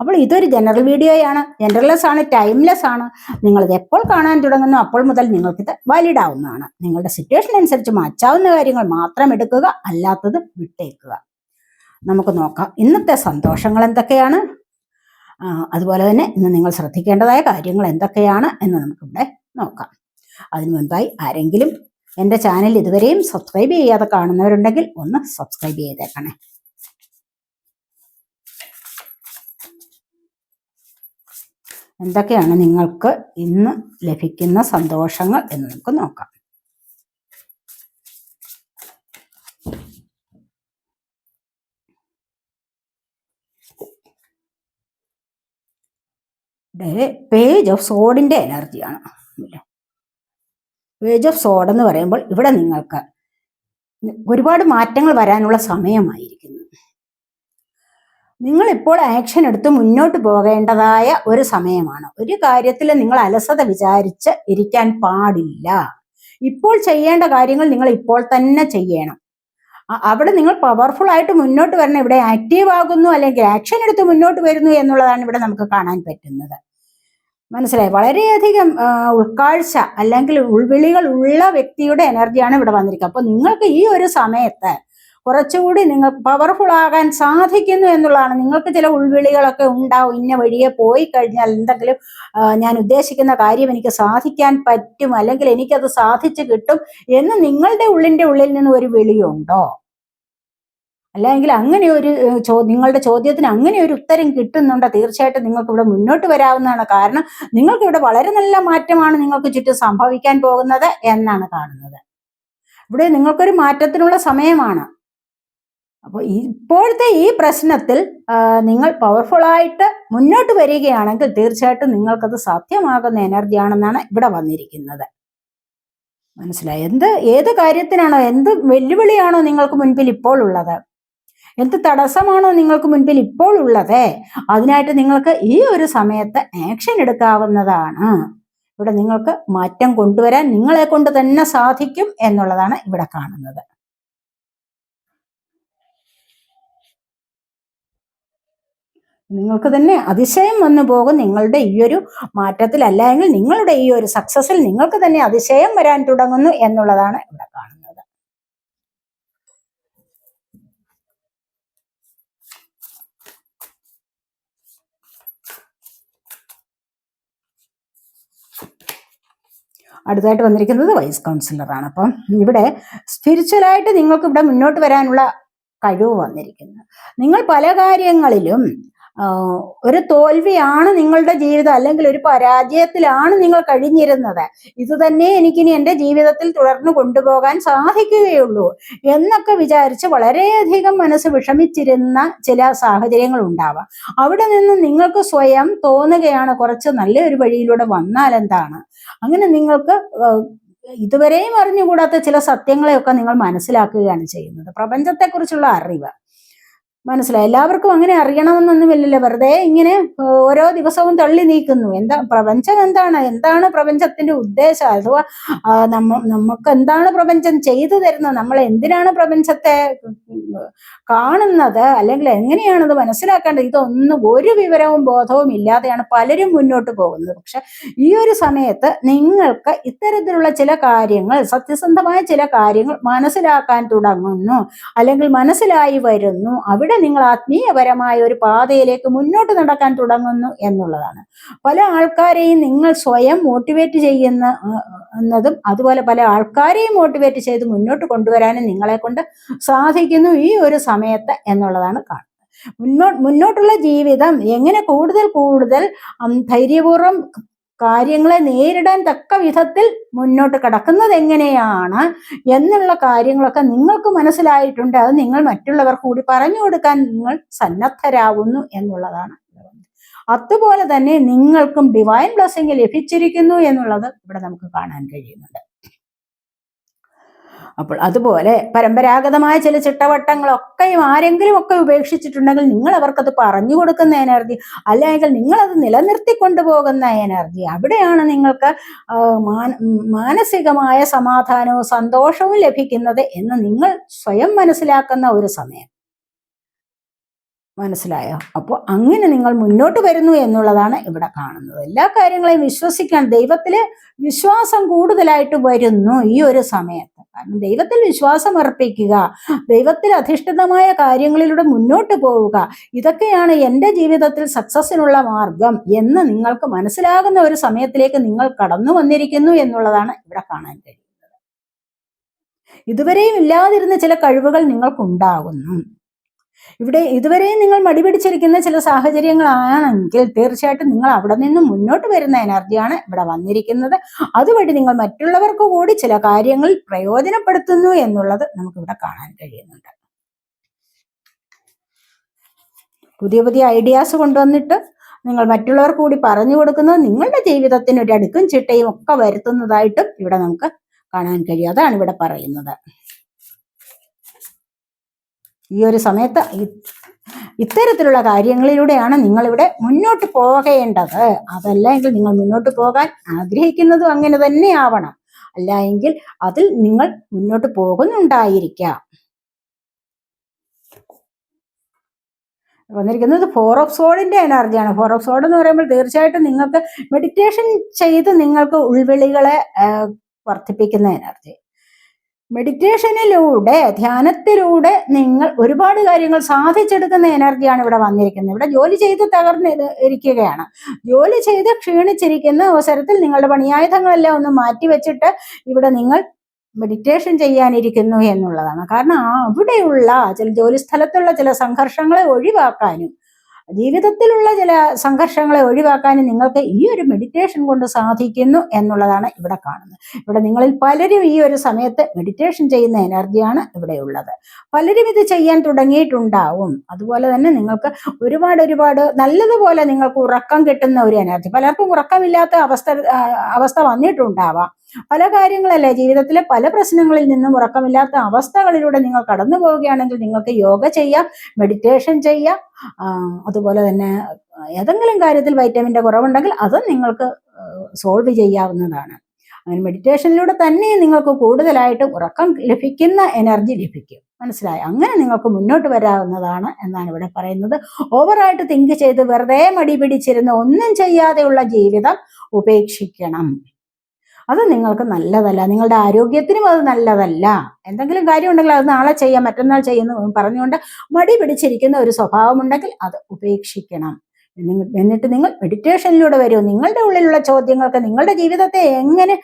അപ്പോൾ ഇതൊരു ജനറൽ വീഡിയോയാണ്. ജനറൽലെസ് ആണ് ടൈംലെസ് ആണ് നിങ്ങളിത് എപ്പോൾ കാണാൻ തുടങ്ങുന്നു അപ്പോൾ മുതൽ നിങ്ങൾക്കിത് വാലിഡ് ആവുന്നതാണ് നിങ്ങളുടെ സിറ്റുവേഷൻ അനുസരിച്ച് മാറ്റാവുന്ന കാര്യങ്ങൾ മാത്രം എടുക്കുക അല്ലാത്തത് വിട്ടേക്കുക. നമുക്ക് നോക്കാം ഇന്നത്തെ സന്തോഷങ്ങൾ എന്തൊക്കെയാണ്? അതുപോലെ തന്നെ ഇന്ന് നിങ്ങൾ ശ്രദ്ധിക്കേണ്ടതായ കാര്യങ്ങൾ എന്തൊക്കെയാണ് എന്ന് നമുക്കിവിടെ നോക്കാം. അതിനു മുൻപായി ആരെങ്കിലും എന്റെ ചാനൽ ഇതുവരെയും സബ്സ്ക്രൈബ് ചെയ്യാതെ കാണുന്നവരുണ്ടെങ്കിൽ ഒന്ന് സബ്സ്ക്രൈബ് ചെയ്തേക്കണേ. എന്തൊക്കെയാണ് നിങ്ങൾക്ക് ഇന്ന് ലഭിക്കുന്ന സന്തോഷങ്ങൾ എന്ന് നമുക്ക് നോക്കാം. പേജ് ഓഫ് സോഡിന്റെ എനർജിയാണ് പേജ് ഓഫ് സോഡ് എന്ന് പറയുമ്പോൾ ഇവിടെ നിങ്ങൾക്ക് ഒരുപാട് മാറ്റങ്ങൾ വരാനുള്ള സമയമായിരിക്കുന്നു. നിങ്ങൾ ഇപ്പോൾ ആക്ഷൻ എടുത്ത് മുന്നോട്ട് പോകേണ്ടതായ ഒരു സമയമാണ്. ഒരു കാര്യത്തിൽ നിങ്ങൾ അലസത വിചാരിച്ച് ഇരിക്കാൻ പാടില്ല. ഇപ്പോൾ ചെയ്യേണ്ട കാര്യങ്ങൾ നിങ്ങൾ ഇപ്പോൾ തന്നെ ചെയ്യണം. അവിടെ നിങ്ങൾ പവർഫുൾ ആയിട്ട് മുന്നോട്ട് വരണം. ഇവിടെ ആക്റ്റീവ് ആകുന്നു അല്ലെങ്കിൽ ആക്ഷൻ എടുത്ത് മുന്നോട്ട് വരുന്നു എന്നുള്ളതാണ് ഇവിടെ നമുക്ക് കാണാൻ പറ്റുന്നത്. മനസ്സിലായി? വളരെയധികം ഉൾക്കാഴ്ച അല്ലെങ്കിൽ ഉൾവിളികൾ ഉള്ള വ്യക്തിയുടെ എനർജിയാണ് ഇവിടെ വന്നിരിക്കുക അപ്പൊ നിങ്ങൾക്ക് ഈ ഒരു സമയത്ത് കുറച്ചുകൂടി നിങ്ങൾ പവർഫുൾ ആകാൻ സാധിക്കുന്നു എന്നുള്ളതാണ്. നിങ്ങൾക്ക് ചില ഉൾവിളികളൊക്കെ ഉണ്ടാവും ഇന്ന വഴിയെ പോയി കഴിഞ്ഞാൽ എന്തെങ്കിലും ഞാൻ ഉദ്ദേശിക്കുന്ന കാര്യം എനിക്ക് സാധിക്കാൻ പറ്റും അല്ലെങ്കിൽ എനിക്കത് സാധിച്ചു കിട്ടും എന്ന് നിങ്ങളുടെ ഉള്ളിന്റെ ഉള്ളിൽ നിന്ന് ഒരു വിളിയുണ്ടോ? അല്ലെങ്കിൽ അങ്ങനെ ഒരു ചോ നിങ്ങളുടെ ചോദ്യത്തിന് അങ്ങനെ ഒരു ഉത്തരം കിട്ടുന്നുണ്ടോ? തീർച്ചയായിട്ടും നിങ്ങൾക്ക് ഇവിടെ മുന്നോട്ട് വരാവുന്നതാണ് കാരണം നിങ്ങൾക്ക് ഇവിടെ വളരെ നല്ല മാറ്റമാണ് നിങ്ങൾക്ക് ചുറ്റും സംഭവിക്കാൻ പോകുന്നത് എന്നാണ് കാണുന്നത്. ഇവിടെ നിങ്ങൾക്കൊരു മാറ്റത്തിനുള്ള സമയമാണ്. അപ്പോൾ ഇപ്പോഴത്തെ ഈ പ്രശ്നത്തിൽ നിങ്ങൾ പവർഫുൾ ആയിട്ട് മുന്നോട്ട് വരികയാണെങ്കിൽ തീർച്ചയായിട്ടും നിങ്ങൾക്കത് സാധ്യമാകുന്ന എനർജിയാണെന്നാണ് ഇവിടെ വന്നിരിക്കുന്നത്. മനസ്സിലായി? എന്ത് ഏത് കാര്യത്തിനാണോ എന്ത് വെല്ലുവിളിയാണോ നിങ്ങൾക്ക് മുൻപിൽ ഇപ്പോൾ ഉള്ളത്? എന്ത് തടസ്സമാണോ നിങ്ങൾക്ക് മുൻപിൽ ഇപ്പോൾ ഉള്ളത്? അതിനായിട്ട് നിങ്ങൾക്ക് ഈ ഒരു സമയത്ത് ആക്ഷൻ എടുക്കാവുന്നതാണ്. ഇവിടെ നിങ്ങൾക്ക് മാറ്റം കൊണ്ടുവരാൻ നിങ്ങളെ കൊണ്ട് തന്നെ സാധിക്കും എന്നുള്ളതാണ് ഇവിടെ കാണുന്നത്. നിങ്ങൾക്ക് തന്നെ അതിശയം വന്നു പോകും. നിങ്ങളുടെ ഈ ഒരു മാറ്റത്തിൽ അല്ലെങ്കിൽ നിങ്ങളുടെ ഈ ഒരു സക്സസിൽ നിങ്ങൾക്ക് തന്നെ അതിശയം വരാൻ തുടങ്ങുന്നു എന്നുള്ളതാണ് ഇവിടെ കാണുന്നത്. അടുത്തായിട്ട് വന്നിരിക്കുന്നത് വൈസ് കൗൺസിലറാണ് അപ്പം ഇവിടെ സ്പിരിച്വലായിട്ട് നിങ്ങൾക്ക് ഇവിടെ മുന്നോട്ട് വരാനുള്ള കഴിവ് വന്നിരിക്കുന്നു. നിങ്ങൾ പല കാര്യങ്ങളിലും ഒരു തോൽവിയാണ് നിങ്ങളുടെ ജീവിതം അല്ലെങ്കിൽ ഒരു പരാജയത്തിലാണ് നിങ്ങൾ കഴിഞ്ഞിരുന്നത്. ഇത് തന്നെ എനിക്കിനി എന്റെ ജീവിതത്തിൽ തുടർന്ന് കൊണ്ടുപോകാൻ സാധിക്കുകയുള്ളൂ എന്നൊക്കെ വിചാരിച്ച് വളരെയധികം മനസ്സ് വിഷമിച്ചിരുന്ന ചില സാഹചര്യങ്ങൾ ഉണ്ടാവാം. അവിടെ നിന്ന് നിങ്ങൾക്ക് സ്വയം തോന്നുകയാണ് കുറച്ച് നല്ലൊരു വഴിയിലൂടെ വന്നാൽ എന്താണ്? അങ്ങനെ നിങ്ങൾക്ക് ഇതുവരെയും അറിഞ്ഞുകൂടാത്ത ചില സത്യങ്ങളെയൊക്കെ നിങ്ങൾ മനസ്സിലാക്കുകയാണ് ചെയ്യുന്നത്. പ്രപഞ്ചത്തെക്കുറിച്ചുള്ള അറിവ്. മനസ്സിലായി. എല്ലാവർക്കും അങ്ങനെ അറിയണമെന്നൊന്നുമില്ലല്ലോ വെറുതെ ഇങ്ങനെ ഓരോ ദിവസവും തള്ളി നീക്കുന്നു. എന്താ പ്രപഞ്ചം എന്താണ്? എന്താണ് പ്രപഞ്ചത്തിന്റെ ഉദ്ദേശം? അഥവാ നമ്മ നമുക്ക് എന്താണ് പ്രപഞ്ചം ചെയ്തു തരുന്നത്? നമ്മൾ എന്തിനാണ് പ്രപഞ്ചത്തെ കാണുന്നത്? അല്ലെങ്കിൽ എങ്ങനെയാണത് മനസ്സിലാക്കേണ്ടത്? ഇതൊന്നും ഒരു വിവരവും ബോധവും ഇല്ലാതെയാണ് പലരും മുന്നോട്ട് പോകുന്നത്. പക്ഷെ ഈ ഒരു സമയത്ത് നിങ്ങൾക്ക് ഇത്തരത്തിലുള്ള ചില കാര്യങ്ങൾ സത്യസന്ധമായ ചില കാര്യങ്ങൾ മനസ്സിലാക്കാൻ തുടങ്ങുന്നു. അല്ലെങ്കിൽ മനസ്സിലായി വരുന്നു. അവിടെ നിങ്ങൾ ആത്മീയപരമായ ഒരു പാതയിലേക്ക് മുന്നോട്ട് നടക്കാൻ തുടങ്ങുന്നു എന്നുള്ളതാണ്. പല ആൾക്കാരെയും നിങ്ങൾ സ്വയം മോട്ടിവേറ്റ് ചെയ്യുന്ന എന്നതും അതുപോലെ പല ആൾക്കാരെയും മോട്ടിവേറ്റ് ചെയ്ത് മുന്നോട്ട് കൊണ്ടുവരാനും നിങ്ങളെ കൊണ്ട് സാധിക്കുന്നു ഈ ഒരു സമയത്ത് എന്നുള്ളതാണ് കാണുന്നത്. മുന്നോ മുന്നോട്ടുള്ള ജീവിതം എങ്ങനെ കൂടുതൽ കൂടുതൽ ധൈര്യപൂർവം കാര്യങ്ങളെ നേരിടാൻ തക്ക വിധത്തിൽ മുന്നോട്ട് കടക്കുന്നത് എങ്ങനെയാണ് എന്നുള്ള കാര്യങ്ങളൊക്കെ നിങ്ങൾക്ക് മനസ്സിലായിട്ടുണ്ട്. അത് നിങ്ങൾ മറ്റുള്ളവർക്ക് കൂടി പറഞ്ഞു കൊടുക്കാൻ നിങ്ങൾ സന്നദ്ധരാകുന്നു എന്നുള്ളതാണ്. അതുപോലെ തന്നെ നിങ്ങൾക്കും ഡിവൈൻ ബ്ലെസ്സിങ് ലഭിച്ചിരിക്കുന്നു എന്നുള്ളത് ഇവിടെ നമുക്ക് കാണാൻ കഴിയുന്നുണ്ട്. അപ്പോൾ അതുപോലെ പരമ്പരാഗതമായ ചില ചിട്ടവട്ടങ്ങളൊക്കെയും ആരെങ്കിലും ഒക്കെ ഉപേക്ഷിച്ചിട്ടുണ്ടെങ്കിൽ നിങ്ങൾ അവർക്കത് പറഞ്ഞു കൊടുക്കുന്ന എനർജി അല്ലെങ്കിൽ നിങ്ങളത് നിലനിർത്തി കൊണ്ടുപോകുന്ന എനർജി അവിടെയാണ് നിങ്ങൾക്ക് മാനസികമായ സമാധാനവും സന്തോഷവും ലഭിക്കുന്നത് എന്ന് നിങ്ങൾ സ്വയം മനസ്സിലാക്കുന്ന ഒരു സമയം. മനസ്സിലായോ? അപ്പോൾ അങ്ങനെ നിങ്ങൾ മുന്നോട്ട് വരുന്നു എന്നുള്ളതാണ് ഇവിടെ കാണുന്നത്. എല്ലാ കാര്യങ്ങളെയും വിശ്വസിക്കാൻ ദൈവത്തിൽ വിശ്വാസം കൂടുതലായിട്ട് വരുന്നു ഈ ഒരു സമയത്ത്. കാരണം ദൈവത്തിൽ വിശ്വാസം അർപ്പിക്കുക ദൈവത്തിൽ അധിഷ്ഠിതമായ കാര്യങ്ങളിലൂടെ മുന്നോട്ട് പോവുക ഇതൊക്കെയാണ് എന്റെ ജീവിതത്തിൽ സക്സസ്സിനുള്ള മാർഗം എന്ന് നിങ്ങൾക്ക് മനസ്സിലാകുന്ന ഒരു സമയത്തിലേക്ക് നിങ്ങൾ കടന്നു വന്നിരിക്കുന്നു എന്നുള്ളതാണ് ഇവിടെ കാണാൻ കഴിയുന്നത്. ഇതുവരെയും ഇല്ലാതിരുന്ന ചില കഴിവുകൾ നിങ്ങൾക്കുണ്ടാകുന്നു. ഇവിടെ ഇതുവരെയും നിങ്ങൾ മടിപിടിച്ചിരിക്കുന്ന ചില സാഹചര്യങ്ങളാണെങ്കിൽ തീർച്ചയായിട്ടും നിങ്ങൾ അവിടെ നിന്നും മുന്നോട്ട് വരുന്ന എനർജിയാണ് ഇവിടെ വന്നിരിക്കുന്നത്. അതുവഴി നിങ്ങൾ മറ്റുള്ളവർക്ക് കൂടി ചില കാര്യങ്ങൾ പ്രയോജനപ്പെടുത്തുന്നു എന്നുള്ളത് നമുക്കിവിടെ കാണാൻ കഴിയുന്നുണ്ട്. പുതിയ പുതിയ ഐഡിയാസ് കൊണ്ടുവന്നിട്ട് നിങ്ങൾ മറ്റുള്ളവർക്ക് കൂടി പറഞ്ഞു കൊടുക്കുന്നത് നിങ്ങളുടെ ജീവിതത്തിന് ഒരു അടുക്കും ചിട്ടയും ഒക്കെ വരുത്തുന്നതായിട്ടും ഇവിടെ നമുക്ക് കാണാൻ കഴിയും. അതാണ് ഇവിടെ പറയുന്നത്. ഈ ഒരു സമയത്ത് ഇത്തരത്തിലുള്ള കാര്യങ്ങളിലൂടെയാണ് നിങ്ങളിവിടെ മുന്നോട്ട് പോകേണ്ടത്. അതല്ലെങ്കിൽ നിങ്ങൾ മുന്നോട്ട് പോകാൻ ആഗ്രഹിക്കുന്നതും അങ്ങനെ തന്നെ ആവണം. അല്ല എങ്കിൽ അതിൽ നിങ്ങൾ മുന്നോട്ട് പോകുന്നുണ്ടായിരിക്കാം. വന്നിരിക്കുന്നത് ഫോർ ഓഫ് സോഡിന്റെ എനർജിയാണ്. ഫോർ ഓഫ് സോഡ് എന്ന് പറയുമ്പോൾ തീർച്ചയായിട്ടും നിങ്ങൾക്ക് മെഡിറ്റേഷൻ ചെയ്ത് നിങ്ങൾക്ക് ഉൾവിളികളെ വർദ്ധിപ്പിക്കുന്ന എനർജി. മെഡിറ്റേഷനിലൂടെ ധ്യാനത്തിലൂടെ നിങ്ങൾ ഒരുപാട് കാര്യങ്ങൾ സാധിച്ചെടുക്കുന്ന എനർജിയാണ് ഇവിടെ വന്നിരിക്കുന്നത്. ഇവിടെ ജോലി ചെയ്ത് തകർന്ന് ഇരിക്കുകയാണ്. ജോലി ചെയ്ത് ക്ഷീണിച്ചിരിക്കുന്ന അവസരത്തിൽ നിങ്ങളുടെ പണിയായുധങ്ങളെല്ലാം ഒന്ന് മാറ്റിവെച്ചിട്ട് ഇവിടെ നിങ്ങൾ മെഡിറ്റേഷൻ ചെയ്യാനിരിക്കുന്നു എന്നുള്ളതാണ്. കാരണം അവിടെയുള്ള ചില ജോലിസ്ഥലത്തുള്ള ചില സംഘർഷങ്ങളെ ഒഴിവാക്കാനും ജീവിതത്തിലുള്ള ചില സംഘർഷങ്ങളെ ഒഴിവാക്കാനും നിങ്ങൾക്ക് ഈ ഒരു മെഡിറ്റേഷൻ കൊണ്ട് സാധിക്കുന്നു എന്നുള്ളതാണ് ഇവിടെ കാണുന്നത്. ഇവിടെ നിങ്ങളിൽ പലരും ഈ ഒരു സമയത്ത് മെഡിറ്റേഷൻ ചെയ്യുന്ന എനർജിയാണ് ഇവിടെ ഉള്ളത്. പലരും ഇത് ചെയ്യാൻ തുടങ്ങിയിട്ടുണ്ടാവും. അതുപോലെ തന്നെ നിങ്ങൾക്ക് ഒരുപാട് ഒരുപാട് നല്ലതുപോലെ നിങ്ങൾക്ക് ഉറക്കം കിട്ടുന്ന ഒരു എനർജി പലർക്കും ഉറക്കമില്ലാത്ത അവസ്ഥ അവസ്ഥ വന്നിട്ടുണ്ടാവാം. പല കാര്യങ്ങളല്ലേ? ജീവിതത്തിലെ പല പ്രശ്നങ്ങളിൽ നിന്നും ഉറക്കമില്ലാത്ത അവസ്ഥകളിലൂടെ നിങ്ങൾ കടന്നു പോവുകയാണെങ്കിൽ നിങ്ങൾക്ക് യോഗ ചെയ്യാം മെഡിറ്റേഷൻ ചെയ്യാം അതുപോലെ തന്നെ ഏതെങ്കിലും കാര്യത്തിൽ വൈറ്റമിന്റെ കുറവുണ്ടെങ്കിൽ അതും നിങ്ങൾക്ക് സോൾവ് ചെയ്യാവുന്നതാണ്. അങ്ങനെ മെഡിറ്റേഷനിലൂടെ തന്നെ നിങ്ങൾക്ക് കൂടുതലായിട്ട് ഉറക്കം ലഭിക്കുന്ന എനർജി ലഭിക്കും. മനസ്സിലായി? അങ്ങനെ നിങ്ങൾക്ക് മുന്നോട്ട് വരാവുന്നതാണ് എന്നാണ് ഇവിടെ പറയുന്നത്. ഓവറായിട്ട് തിങ്ക് ചെയ്ത് വെറുതെ മടി പിടിച്ചിരുന്ന് ഒന്നും ചെയ്യാതെയുള്ള ജീവിതം ഉപേക്ഷിക്കണം. അത് നിങ്ങൾക്ക് നല്ലതല്ല. നിങ്ങളുടെ ആരോഗ്യത്തിനും അത് നല്ലതല്ല. എന്തെങ്കിലും കാര്യം ഉണ്ടെങ്കിൽ അത് നാളെ ചെയ്യാം മറ്റന്നാൾ ചെയ്യുന്നു പറഞ്ഞുകൊണ്ട് മടി പിടിച്ചിരിക്കുന്ന ഒരു സ്വഭാവമുണ്ടെങ്കിൽ അത് ഉപേക്ഷിക്കണം. എന്നിട്ട് നിങ്ങൾ മെഡിറ്റേഷനിലൂടെ വരൂ നിങ്ങളുടെ ഉള്ളിലുള്ള ചോദ്യങ്ങൾക്ക് നിങ്ങളുടെ ജീവിതത്തെ എങ്ങനെ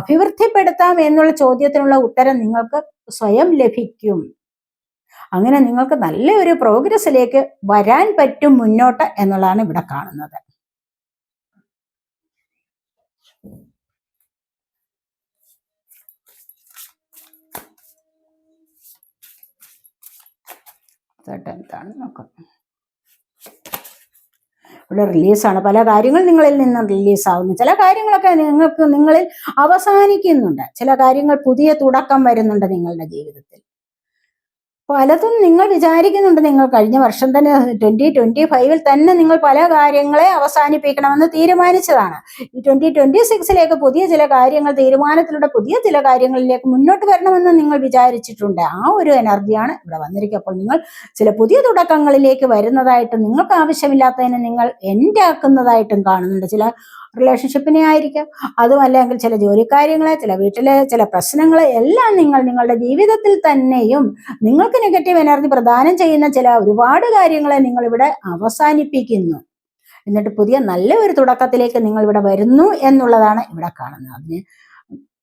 അഭിവൃദ്ധിപ്പെടുത്താം എന്നുള്ള ചോദ്യത്തിനുള്ള ഉത്തരം നിങ്ങൾക്ക് സ്വയം ലഭിക്കും. അങ്ങനെ നിങ്ങൾക്ക് നല്ലൊരു പ്രോഗ്രസ്സിലേക്ക് വരാൻ പറ്റും മുന്നോട്ട് എന്നുള്ളതാണ് ഇവിടെ കാണുന്നത്. ഇതായിട്ട് എന്താണ് നോക്കാം. ഇവിടെ റിലീസാണ്. പല കാര്യങ്ങൾ നിങ്ങളിൽ നിന്ന് റിലീസാവുന്നു. ചില കാര്യങ്ങളൊക്കെ നിങ്ങൾക്ക് നിങ്ങളിൽ അവസാനിക്കുന്നുണ്ട്. ചില കാര്യങ്ങൾ പുതിയ തുടക്കം വരുന്നുണ്ട് നിങ്ങളുടെ ജീവിതത്തിൽ. പലതും നിങ്ങൾ വിചാരിക്കുന്നുണ്ട്. നിങ്ങൾ കഴിഞ്ഞ വർഷം തന്നെ ട്വന്റി ട്വന്റി ഫൈവിൽ തന്നെ നിങ്ങൾ പല കാര്യങ്ങളെ അവസാനിപ്പിക്കണമെന്ന് തീരുമാനിച്ചതാണ്. ഈ ട്വന്റി ട്വന്റി സിക്സിലേക്ക് പുതിയ ചില കാര്യങ്ങൾ തീരുമാനത്തിലൂടെ പുതിയ ചില കാര്യങ്ങളിലേക്ക് മുന്നോട്ട് വരണമെന്ന് നിങ്ങൾ വിചാരിച്ചിട്ടുണ്ട്. ആ ഒരു എനർജിയാണ് ഇവിടെ വന്നിരിക്കുക അപ്പോൾ നിങ്ങൾ ചില പുതിയ തുടക്കങ്ങളിലേക്ക് വരുന്നതായിട്ടും നിങ്ങൾക്ക് ആവശ്യമില്ലാത്തതിനെ നിങ്ങൾ എൻഡ് ആക്കുന്നതായിട്ടും കാണുന്നുണ്ട്. ചില റിലേഷൻഷിപ്പിനെ ആയിരിക്കാം. അതും അല്ലെങ്കിൽ ചില ജോലിക്കാര്യങ്ങളെ ചില വീട്ടിലെ ചില പ്രശ്നങ്ങൾ എല്ലാം നിങ്ങൾ നിങ്ങളുടെ ജീവിതത്തിൽ തന്നെയും നിങ്ങൾക്ക് നെഗറ്റീവ് എനർജി പ്രദാനം ചെയ്യുന്ന ചില ഒരുപാട് കാര്യങ്ങളെ നിങ്ങൾ ഇവിടെ അവസാനിപ്പിക്കുന്നു. എന്നിട്ട് പുതിയ നല്ല ഒരു തുടക്കത്തിലേക്ക് നിങ്ങൾ ഇവിടെ വരുന്നു എന്നുള്ളതാണ് ഇവിടെ കാണുന്നത്. അതിന്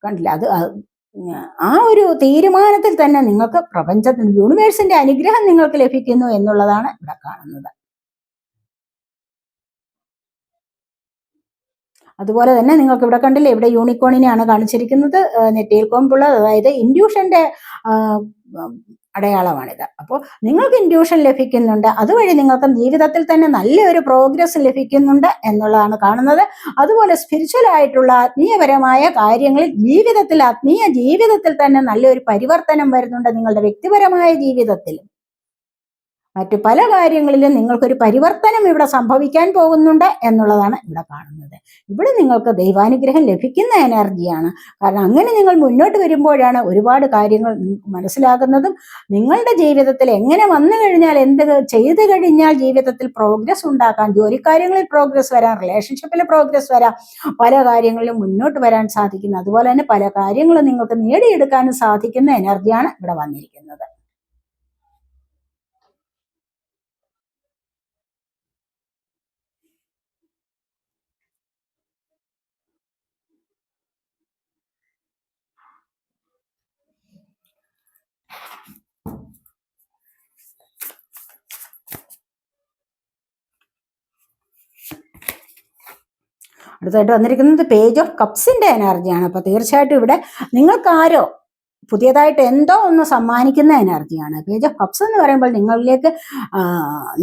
കണ്ടില്ല അത് ആ- ഒരു തീരുമാനത്തിൽ തന്നെ നിങ്ങൾക്ക് പ്രപഞ്ചത്തിന് യൂണിവേഴ്സിന്റെ അനുഗ്രഹം നിങ്ങൾക്ക് ലഭിക്കുന്നു എന്നുള്ളതാണ് ഇവിടെ കാണുന്നത്. അതുപോലെ തന്നെ നിങ്ങൾക്ക് ഇവിടെ കണ്ടില്ലേ ഇവിടെ യൂണിക്കോണിനെയാണ് കാണിച്ചിരിക്കുന്നത്. നെറ്റിയിൽ കോമ്പുള്ള അതായത് ഇൻഡ്യൂഷന്റെ അടയാളമാണിത്. അപ്പോൾ നിങ്ങൾക്ക് ഇൻഡ്യൂഷൻ ലഭിക്കുന്നുണ്ട്. അതുവഴി നിങ്ങൾക്ക് ജീവിതത്തിൽ തന്നെ നല്ലൊരു പ്രോഗ്രസ് ലഭിക്കുന്നുണ്ട് എന്നുള്ളതാണ് കാണുന്നത്. അതുപോലെ സ്പിരിച്വൽ ആയിട്ടുള്ള ആത്മീയപരമായ കാര്യങ്ങളിൽ ജീവിതത്തിൽ ആത്മീയ ജീവിതത്തിൽ തന്നെ നല്ലൊരു പരിവർത്തനം വരുന്നുണ്ട് നിങ്ങളുടെ വ്യക്തിപരമായ ജീവിതത്തിൽ മറ്റു പല കാര്യങ്ങളിലും നിങ്ങൾക്കൊരു പരിവർത്തനം ഇവിടെ സംഭവിക്കാൻ പോകുന്നുണ്ട് എന്നുള്ളതാണ് ഇവിടെ കാണുന്നത്. ഇവിടെ നിങ്ങൾക്ക് ദൈവാനുഗ്രഹം ലഭിക്കുന്ന എനർജിയാണ്. കാരണം അങ്ങനെ നിങ്ങൾ മുന്നോട്ട് വരുമ്പോഴാണ് ഒരുപാട് കാര്യങ്ങൾ മനസ്സിലാകുന്നതും നിങ്ങളുടെ ജീവിതത്തിൽ എങ്ങനെ വന്നു കഴിഞ്ഞാൽ എന്ത് ചെയ്തു കഴിഞ്ഞാൽ ജീവിതത്തിൽ പ്രോഗ്രസ് ഉണ്ടാക്കാം ജോലിക്കാര്യങ്ങളിൽ പ്രോഗ്രസ് വരാം റിലേഷൻഷിപ്പിൽ പ്രോഗ്രസ് വരാം പല കാര്യങ്ങളിലും മുന്നോട്ട് വരാൻ സാധിക്കുന്നു. അതുപോലെ തന്നെ പല കാര്യങ്ങളും നിങ്ങൾക്ക് നേടിയെടുക്കാനും സാധിക്കുന്ന എനർജിയാണ് ഇവിടെ വന്നിരിക്കുന്നത്. അടുത്തായിട്ട് വന്നിരിക്കുന്നത് പേജ് ഓഫ് കപ്സിന്റെ എനർജിയാണ് അപ്പൊ തീർച്ചയായിട്ടും ഇവിടെ നിങ്ങൾക്കാരോ പുതിയതായിട്ട് എന്തോ ഒന്ന് സമ്മാനിക്കുന്ന എനർജിയാണ് പേജ് ഓഫ് കപ്സ് എന്ന് പറയുമ്പോൾ നിങ്ങളിലേക്ക്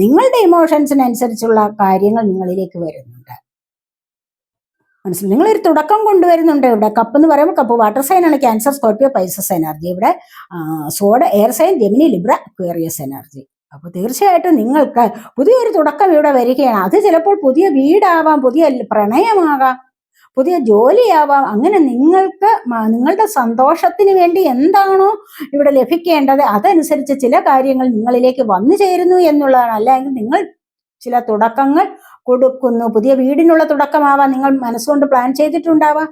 നിങ്ങളുടെ ഇമോഷൻസിനനുസരിച്ചുള്ള കാര്യങ്ങൾ നിങ്ങളിലേക്ക് വരുന്നുണ്ട്. മനസ്സിലായി നിങ്ങളൊരു തുടക്കം കൊണ്ടുവരുന്നുണ്ട് ഇവിടെ. കപ്പ് എന്ന് പറയുമ്പോൾ കപ്പ് വാട്ടർ സൈൻ ആണ്. ക്യാൻസർ സ്കോർപ്പിയോ പൈസസ് എനർജി ഇവിടെ സോഡ് air sign Gemini Libra Aquarius energy അപ്പൊ തീർച്ചയായിട്ടും നിങ്ങൾക്ക് പുതിയൊരു തുടക്കം ഇവിടെ വരികയാണ്. അത് ചിലപ്പോൾ പുതിയ വീടാവാം പുതിയ പ്രണയമാകാം പുതിയ ജോലിയാവാം. അങ്ങനെ നിങ്ങൾക്ക് നിങ്ങളുടെ സന്തോഷത്തിന് വേണ്ടി എന്താണോ ഇവിടെ ലഭിക്കേണ്ടത് അതനുസരിച്ച് ചില കാര്യങ്ങൾ നിങ്ങളിലേക്ക് വന്നു ചേരുന്നു എന്നുള്ളതാണ്. അല്ലെങ്കിൽ നിങ്ങൾ ചില തുടക്കങ്ങൾ കൊടുക്കുന്നു. പുതിയ വീടിനുള്ള തുടക്കമാവാം. നിങ്ങൾ മനസ്സുകൊണ്ട് പ്ലാൻ ചെയ്തിട്ടുണ്ടാവാം.